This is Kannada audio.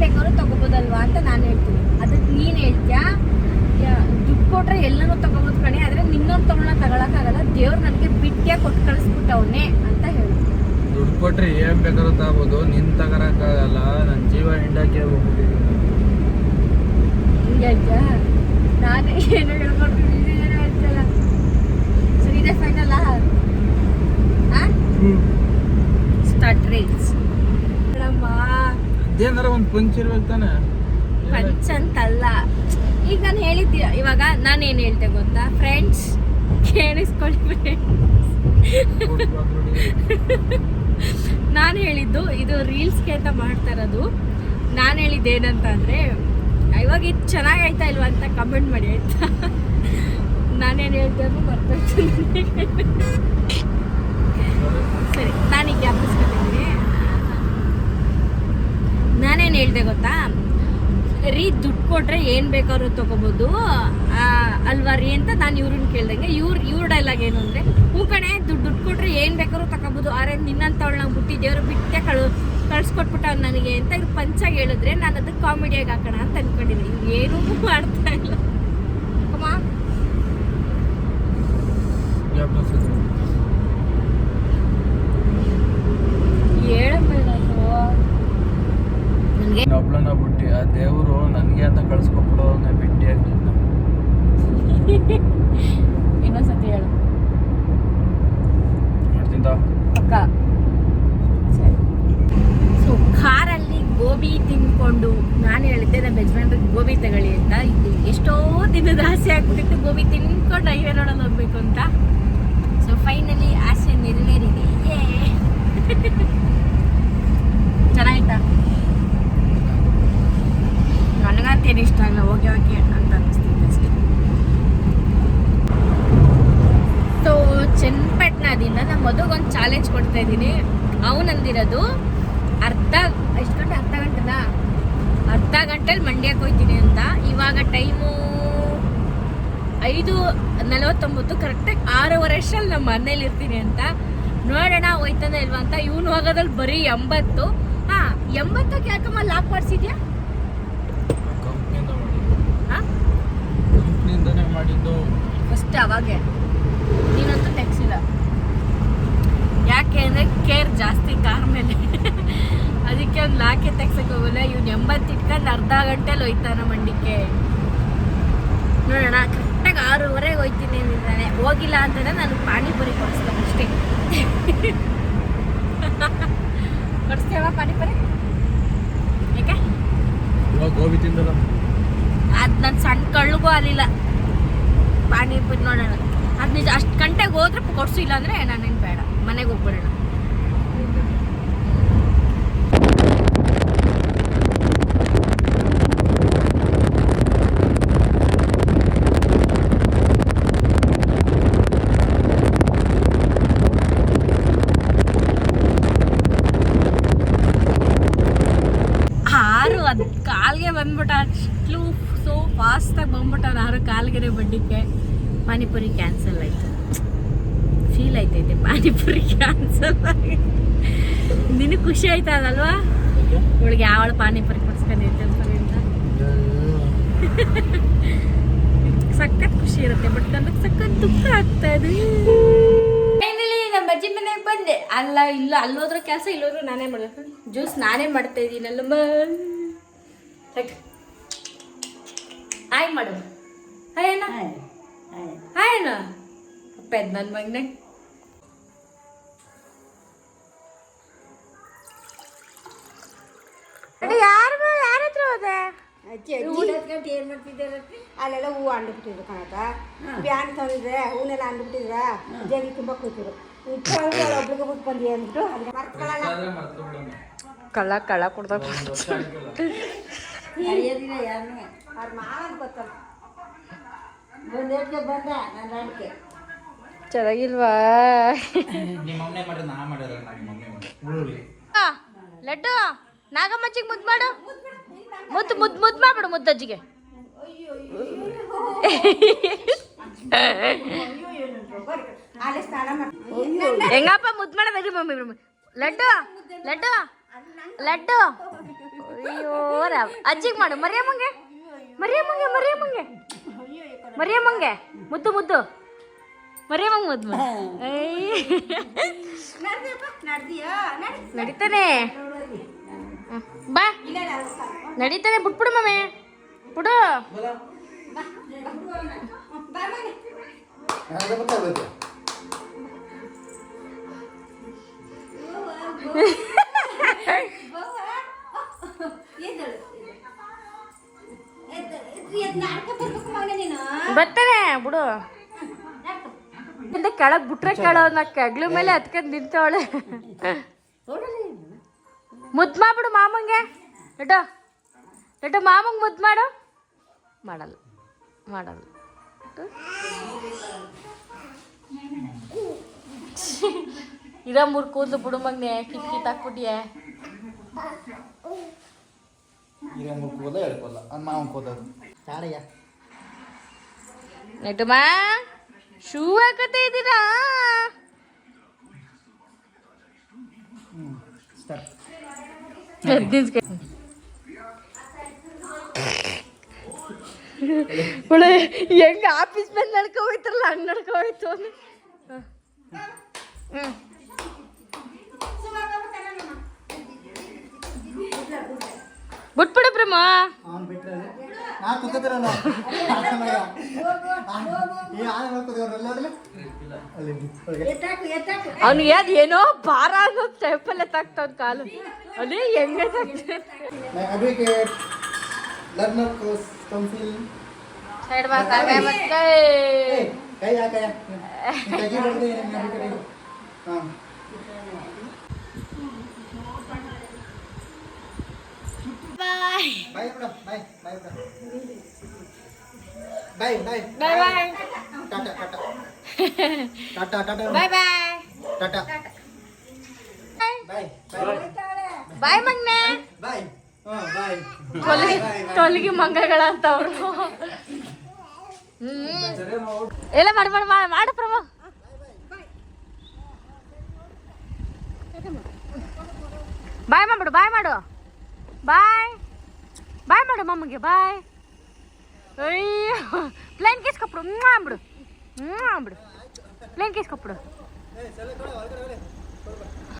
ಬೇಕಾದ್ರೂ ತಗೋಬೋದಲ್ವಾ ಅಂತ ನಾನು ಹೇಳ್ತೀನಿ. ಅದಕ್ಕೆ ನೀನು ಹೇಳ್ತೀಯಾ ಯಾ- ದುಡ್ಡು ಕೊಟ್ರೆ ಎಲ್ಲನೂ ತಗೋಬೋದು ಕಣೆ ಆದ್ರೆ ನಿನ್ನೊಂದು ತಗೊಳ ತಗೊಳಕ್ಕಾಗಲ್ಲ ದೇವ್ರು ನನಗೆ ಬಿಟ್ಟಿಯ ಕೊಟ್ಟು ಕಳಿಸ್ಬಿಟ್ಟವನೇ ಅಂತ ಹೇಳ್ತೀನಿ ದುಡ್ಡು ಕೊಟ್ರೆ ಏನ್ ಬೇಕಾದ್ರೂ ತಗೋಬೋದು ನಿನ್ ತಗೋಕ್ಕಾಗಲ್ಲ ನನ್ನ ಜೀವ ಹಿಂಡಕ್ಕೆ ಹೋಗ್ಬಿಟ್ಟಿದ್ದೀನಿ ನಾನೇ ಏನು ಹೇಳ್ತಿಲ್ಲ ಸರಿ ಇದೆ ಫೈನಲ್ಲ ಸ್ಟಾರ್ಟ್ ರೀಲ್ಸ್ ಅದೇನಾರ ಒಂದು ಪಂಚ್ ಇರ್ಬೇಕು ತಾನೆ? ಪಂಚ್ ಅಂತಲ್ಲ. ಈಗ ನಾನು ಹೇಳಿದ್ದೀಯ ಇವಾಗ ನಾನು ಏನು ಹೇಳ್ತೆ ಗೊತ್ತಾ? ಫ್ರೆಂಡ್ಸ್ ಕೇಳಿಸ್ಕೊಳ್ಳಿ ನಾನು ಹೇಳಿದ್ದು, ಇದು ರೀಲ್ಸ್ಗೆ ಅಂತ ಮಾಡ್ತಾ ಇರೋದು. ನಾನು ಹೇಳಿದ್ದು ಏನಂತ ಅಂದರೆ ಇವಾಗ ಇದು ಚೆನ್ನಾಗಾಯ್ತಾ ಇಲ್ವಾ ಅಂತ ಕಮೆಂಟ್ ಮಾಡಿ, ಆಯ್ತಾ? ನಾನೇನು ಹೇಳ್ತೇನೋ ಬರ್ತಾ ಸರಿ ನಾನೀಗ ಜ್ಞಾಪಿಸ್ಕೊತಿದ್ದೀನಿ ನಾನೇನು ಹೇಳ್ದೆ ಗೊತ್ತಾ? ರೀ, ದುಡ್ಡು ಕೊಟ್ರೆ ಏನು ಬೇಕಾದ್ರೂ ತೊಗೋಬೋದು. ಅಲ್ವಾ ರೀ ಅಂತ ನಾನು ಇವ್ರನ್ನ ಕೇಳ್ದಂಗೆ. ಇವ್ರ ಇವ್ರ ಡೈಲಾಗ್ ಏನು ಅಂದರೆ, ಹ್ಞೂ ಕಣೆ, ದುಡ್ಡು ದುಡ್ಡು ಕೊಟ್ರೆ ಏನು ಬೇಕಾದ್ರೂ ತಗೋಬೋದು. ಆರೆ ನಿನ್ನಂಥವ್ಳು ನಾವು ಬಿಟ್ಟಿದ್ದೇವ್ರು ದೇವ್ರು ಬಿಟ್ಟೆ ಕಳು ಕಳ್ಸ್ಕೊಟ್ಬಿಟ್ಟ ನನಗೆ ಅಂತ ಇವ್ರು ಪಂಚಾಗಿ ಹೇಳಿದ್ರೆ ನಾನು ಅದಕ್ಕೆ ಕಾಮಿಡಿಯಾಗಿ ಹಾಕೋಣ ಅಂತ ಅನ್ಕೊಂಡಿದ್ದೀನಿ ಏನೂ ಮಾಡ್ತಾ ಇಲ್ಲ. ಅಮ್ಮ. ನನಗೆ ಒಬ್ಳನ್ನ ಬಿಟ್ಟು ಆ ದೇವರು ನನಗೆ ಅಂತ ಕಳ್ಸ್ಕೊಬಿಡು ನಾ ಬಿಟ್ಟಿಯಾಗಿ ನಿನ್ನ ಇನ್ನೊಂದ್ಸತಿ ಹೇಳು. ಮಾಡ್ತಿದ್ದ ಪಕ್ಕ ಸೊ ಕಾರಲ್ಲಿ ಗೋಬಿ ತಿನ್ಕೊಂಡು ನಾನು ಹೇಳಿದ್ದೆ ನಮ್ಮ ಯಜಮಾನ್ರಿಗೆ ಗೋಬಿ ತಗೊಳ್ಳಿ ಅಂತ. ಇದು ಎಷ್ಟೋ ದಿನದ ಆಸೆ ಆಗ್ಬಿಟ್ಟಿತ್ತು. ಗೋಬಿ ತಿನ್ಕೊಂಡು ಹೈವೇ ನೋಡೋಣ ಹೋಗ್ಬೇಕು ಅಂತ. ಸೊ ಫೈನಲಿ ಆಸೆ ನೆರವೇರಿದೆ. ಅರ್ಧ ಎಷ್ಟು ಗಂಟೆ? ಅರ್ಧ ಗಂಟೆನಾ? ಅರ್ಧ ಗಂಟೆಲಿ ಮಂಡ್ಯಕ್ಕೆ ಹೋಗ್ತೀನಿ ಅಂತ. ಇವಾಗ ಟೈಮು ಐದು ನಲವತ್ತೊಂಬತ್ತು ಕರೆಕ್ಟಾಗಿ ಆರೂವರೆ ವರ್ಷಲ್ಲಿ ನಮ್ಮ ಮನೇಲಿ ಇರ್ತೀನಿ ಅಂತ. ನೋಡೋಣ ಹೋಯ್ತಾನೆ ಇಲ್ವಾ ಅಂತ. ಇವನು ಹೋಗೋದ್ರಲ್ಲಿ ಬರೀ ಎಂಬತ್ತು. ಹಾ ಎಂಬತ್ತಕ್ಕೆ ಯಾಕಮ್ಮ ಲಾಕ್ ಮಾಡಿಸಿದ್ಯಾ? ಮಾಡಿದ್ದು. ಫಸ್ಟ್ ಅವಾಗೆ. ನೀನಂತೂ ಟ್ಯಾಕ್ಸಿಲ್ಲ ಯಾಕೆ ಅಂದರೆ ಕೇರ್ ಜಾಸ್ತಿ ಕಾರ್ ಮೇಲೆ. ಲಾಕೆ ತೆಗ್ಸಕ್ಕೆ ಹೋಗಲ್ಲ? ಇವ್ನು ಇಟ್ಕೊಂಡು ಅರ್ಧ ಗಂಟೆಲಿ ಹೋಯ್ತಾನ ಮಂಡಿಕೆ ನೋಡೋಣ ಕರೆಕ್ಟಾಗಿ ಆರೂವರೆಗೆ ಹೋಯ್ತೀನಿ ಅಂದಿದ್ದಾನೆ. ಹೋಗಿಲ್ಲ ಅಂತಂದ್ರೆ ನಾನು ಪಾನಿಪುರಿ ಕೊಡಿಸ್ತಾನೆ ಅಷ್ಟೇ. ಕೊಡಿಸ್ತೇವ ಪಾನಿಪುರಿ? ಯಾಕೆ ನನ್ ಗೋಬಿ ತಿಂದಲ್ಲ. ಅದು ನನ್ನ ಸಣ್ಣ ಕಳ್ಳಿಗೂ ಅಲ್ಲಿಲ್ಲ. ಪಾನಿಪುರಿ ನೋಡೋಣ. ಅದ್ ನಿಜ ಅಷ್ಟು ಗಂಟೆಗೆ ಹೋದ್ರೆ ಕೊಡ್ಸು ಇಲ್ಲ ಅಂದರೆ ನಾನೇನು ಬೇಡ. ಮನೆಗೆ ಹೋಗ್ಬಿಡೋಣ ಆರು ಅದು ಕಾಲ್ಗೆ ಬಂದ್ಬಿಟ್ಟ ಅಷ್ಟು ಸೋ ಫಾಸ್ಟಾಗಿ ಬಂದ್ಬಿಟ್ಟ ಯಾರು ಕಾಲ್ಗೆರೆ ಬಡ್ಡಿಕ್ಕೆ ಪಾನಿಪುರಿ ಕ್ಯಾನ್ಸಲ್ ಆಯಿತು. ಫೀಲ್ ಆಯ್ತೈತೆ ಪಾನಿಪುರಿ ಕ್ಯಾನ್ಸಲ್ ಆಗಿ. ನಿನಗೆ ಖುಷಿ ಆಯ್ತಾ ಅದಲ್ವಾ? ಇವಳಿಗೆ ಯಾವಳು ಪಾನಿಪುರಿ ಕೊಡ್ಸ್ಕೊಂಡಿರ್ತಾರೆ ಅಂತ. ಸಖತ್ ಖುಷಿ ಇರುತ್ತೆ ಬಟ್ ನನಗೆ ಸಖತ್ ದುಃಖ ಆಗ್ತಾ ಇದೆ. ಫೈನಲಿ ನಮ್ಮ ಅಜ್ಜಿ ಮನೆಗೆ ಬಂದೆ. ಅಲ್ಲ ಇಲ್ಲ ಅಲ್ಲೋದ್ರ ಕೆಲಸ ಇಲ್ಲೋದ್ರೂ ನಾನೇ ಮಾಡ್ಬೇಕು ಜ್ಯೂಸ್ ನಾನೇ ಮಾಡ್ತಾ ಇದ್ದೀನಲ್ಲಮ್ಮ ಹಾಯ್ ಮಾಡು. ಹಾಯ್ ಅಣ್ಣ. ಹಾಯ್ ಅಣ್ಣ. ಪೆದ್ ನನ್ನ ಮಗನೆ. ಯಾರು ಯಾರ ಹತ್ರ ಹೋದೆ? ಅಜ್ಜಿ ಏನ್ ಮಾಡ್ತಿದ್ದಾರೆ ಅಲ್ಲೆಲ್ಲ ಹೂವು ಅಂಡ್ಬಿಟ್ಟಿದ್ರು ಕಣಕ ಬ್ಯಾನ್ ತಂದಿದ್ರೆ ಹೂನೆಲ್ಲ ಅಂಡ್ಬಿಟ್ಟಿದ್ರ? ಜಗಿ ತುಂಬ ಕೂತಿರು ಒಬ್ಳಿಗೆ ಬಿಟ್ಟು ಬಂದಿ ಅಂದ್ಬಿಟ್ಟು ಅದಕ್ಕೆ ಮರ್ಕೊಳ್ಳಲ್ಲ ಕಳ್ಳ ಕಳ್ಳ ಅವ್ರ ಮಾವನ್ ಗೊತ್ತಲ್ಲ ಬಂದೇಟ್ಗೆ ಬಂದ ನನ್ನ ಅಡಿಕೆ ಚೆನ್ನಾಗಿಲ್ವಾ? ಲಡ್ಡು ನಾಗಮ್ಮಜ್ಜಿಗೆ ಮುದ್ದು ಮಾಡು. ಮುದ್ದು ಮುದ್ದು ಮುದ್ದು ಮಾಡ್ಬಿಡು ಮುದ್ದಜ್ಜಿಗೆ. ಅಲ್ಲೇ ಸ್ನಾನ ಹೆಂಗಪ್ಪ ಮುದ್ದು ಮಾಡೋದು ಮಮ್ಮಿ ಮಮ್ಮಿ ಲಡ್ಡು ಲಡ್ಡು ಲಡ್ಡು. ಅಯ್ಯೋ ರಾಮ್. ಅಜ್ಜಿಗೆ ಮಾಡು ಮರಿಯಮ್ಮಂಗೆ. ಮರಿಯಮ್ಮಂಗೆ ಮರಿಯಮ್ಮಂಗೆ. ಮರಿಯಮ್ಮಂಗೆ ಮುದ್ದು ಮುದ್ದು. ಮರಿಯಮ್ಮಂಗೆ ಮುದ್ದು ನಡೀತಾನೆ. ಬಾ. ಇಲ್ಲ ನಡೀತಾನೆ ಬಿಟ್ಬಿಡು ಮಮ್ಮಿ ಬಿಡು. ಬಾ ಕೆಳಗ್ ಬಿಟ್ರೆ ಕೇಳೋ ನಾ ಕೆಗ್ಲ ಮೇಲೆ ಹತ್ಕೊಂಡ್ ನಿಂತವಳೆ. ಮುದ್ ಮಾಡ್ಬಿಡು ಮಾಮಂಗೆ. ಎಟೋ ಎಟೋ ಮಾಮಂಗ್ ಮುದ್ ಮಾಡು. ಮಾಡಲ್ಲ ಮಾಡಲ್ಲ. ಇರ ಮೂರ್ ಕೂದಲು ಬಿಡು ಮಗ್ನೆ ಕಿತ್ ಕಿತ್ ಹಾಕ್ಬಿಟ್ಟಿಯೆ. ಈಗ ಮುಕ್ಕೋದ ಹೇಳ್ಕೊಲ್ಲ ಅನ್ನ ಮಾವನ್ ತಾಡಯ್ಯ ನೆಟ್ಟಮ್ಮ ಶೂ ಹಾಕತ್ತೆ ಇದ್ದೀರಾ? ಹೆಂಗ ಆಫೀಸ್ ಬಂದು ನಡ್ಕೊ ಹೋಯ್ತಾರಲ್ಲ ಹಂಗ್ ನಡ್ಕೊ ಹೋಯ್ತು ಬಿಟ್ಬಿಡು ಬ್ರಹ್ಮ. ನಾ ಈ ಆನೆ ಅವನು ಏನೋ ಭಾರ ಅನ್ನೋ ಸ್ಟೆಪ್ಪಲ್ಲೇ ಕಾಲು. ಅಲ್ಲಿ ಹೆಂಗೆ ತಾಕ್ತ ಕೈ ಹಾಂ. Bye bye bye bye bye tata tata tata tata bye bye tata ಮಗ್ನೆ ಹಾಂ ಬಾಯ್ ತೊಲಗಿ ತೊಲಗಿ ಮಂಗಗಳ ಅಂತ ಅವರು. ಎಲ್ಲ ಮಾಡಿ ಮಾಡಿ ಮಾಡಿ ಮಾಡು ಪ್ರಭು. ಬಾಯ್ ಮಾಡ್ಬಿಡು ಬಾಯ್ ಮಾಡು. ಬಾಯ್. ಬಾಯ್ ಮಾಡು ಮಮ್ಮಗೆ ಬಾಯ್. ಅಯ್ಯೋ ಪ್ಲೇನ್ ಕೇಸ್ ಕೊಟ್ಬಿಡು. ಹ್ಞೂ ಅಂಬಿಡು ಹ್ಞೂ ಅಂಬಿಡು ಪ್ಲೇನ್ ಕೇಸ್